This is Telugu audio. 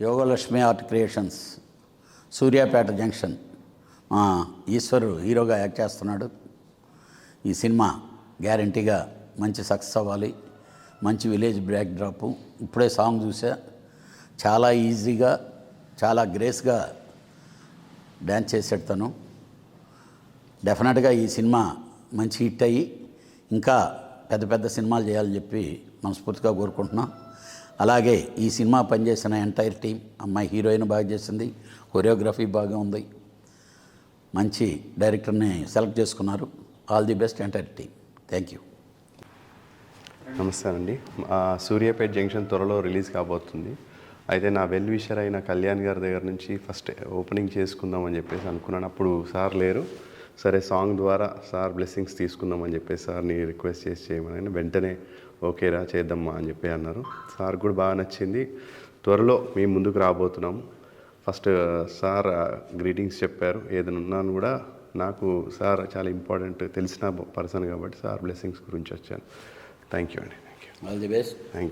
Yogalakshmi art creations Suryapet junction. మా ఈశ్వరు హీరోగా యాక్ట్ చేస్తున్నాడు. ఈ సినిమా గ్యారంటీగా మంచి సక్సెస్ అవ్వాలి. మంచి విలేజ్ బ్యాక్ డ్రాప్. ఇప్పుడే సాంగ్ చూసా. చాలా ఈజీగా చాలా గ్రేస్గా డ్యాన్స్ చేసాడు తను. డెఫినెట్గా ఈ సినిమా మంచి హిట్ అయ్యి ఇంకా పెద్ద పెద్ద సినిమాలు చేయాలని చెప్పి మనస్ఫూర్తిగా కోరుకుంటున్నాం. అలాగే ఈ సినిమా పనిచేసిన ఎంటైర్ టీం అమ్మాయి హీరోయిన్ బాగా చేసింది కొరియోగ్రఫీ బాగా ఉంది. మంచి డైరెక్టర్ని సెలెక్ట్ చేసుకున్నారు. All the best entire team thank you. నమస్తే అండి సూర్యాపేట సూర్యాపేట్ జంక్షన్ త్వరలో రిలీజ్ కాబోతుంది. అయితే నా వెల్ విషర్ అయిన కళ్యాణ్ గారి దగ్గర నుంచి ఫస్ట్ ఓపెనింగ్ చేసుకుందామని చెప్పేసి అనుకున్నాను. అప్పుడు సార్ లేరు. సరే సాంగ్ ద్వారా సార్ బ్లెస్సింగ్స్ తీసుకుందామని చెప్పేసి సార్ని రిక్వెస్ట్ చేసి చేయమని వెంటనే ఓకేరా చేద్దామా అని చెప్పి అన్నారు. సార్ కూడా బాగా నచ్చింది. త్వరలో మేము ముందుకు రాబోతున్నాము ఫస్ట్ సార్ గ్రీటింగ్స్ చెప్పారు. ఏదైనా ఉన్నాను కూడా నాకు సార్ చాలా ఇంపార్టెంట్ తెలిసిన పర్సన్ కాబట్టి సార్ బ్లెస్సింగ్స్ గురించి వచ్చాను. థ్యాంక్ యూ అండి. Thank you all the best thank you